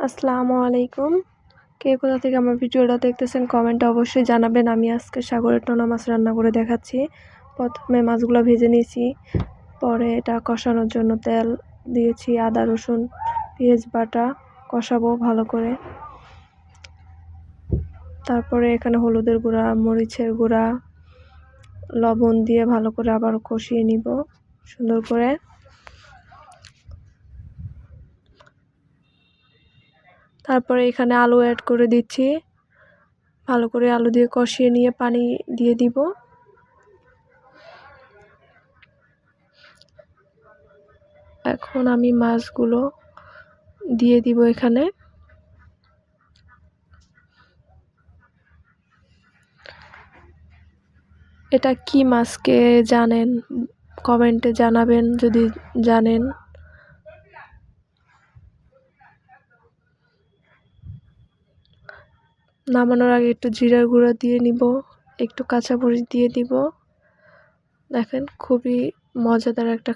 আসসালামু আলাইকুম। কে কোথা থেকে আমার ভিডিওটা দেখতেছেন কমেন্টে অবশ্যই জানাবেন। আমি আজকে সাগরের টোনা মাছ রান্না করে দেখাচ্ছি। প্রথমে মাছগুলো ভেজে নিয়েছি। পরে এটা কষানোর জন্য তেল দিয়েছি, আদা, রসুন, পেঁয়াজ, বাটা কষাবো ভালো করে। তারপরে এখানে হলুদের গুঁড়া, মরিচের গুঁড়া, লবণ দিয়ে ভালো করে আবার কষিয়ে নিব সুন্দর করে। তারপরে এখানে আলু অ্যাড করে দিচ্ছি। ভালো করে আলু দিয়ে কষিয়ে নিয়ে পানি দিয়ে দিব। এখন আমি মাছগুলো দিয়ে দিব এখানে। এটা কি মাছকে জানেন? কমেন্টে জানাবেন, যদি জানেন। নামানোর আগে একটু জিরার গুঁড়া দিয়ে নিব, একটু কাঁচা মরিচ দিয়ে দিব। দেখেন, খুবই মজাদার একটা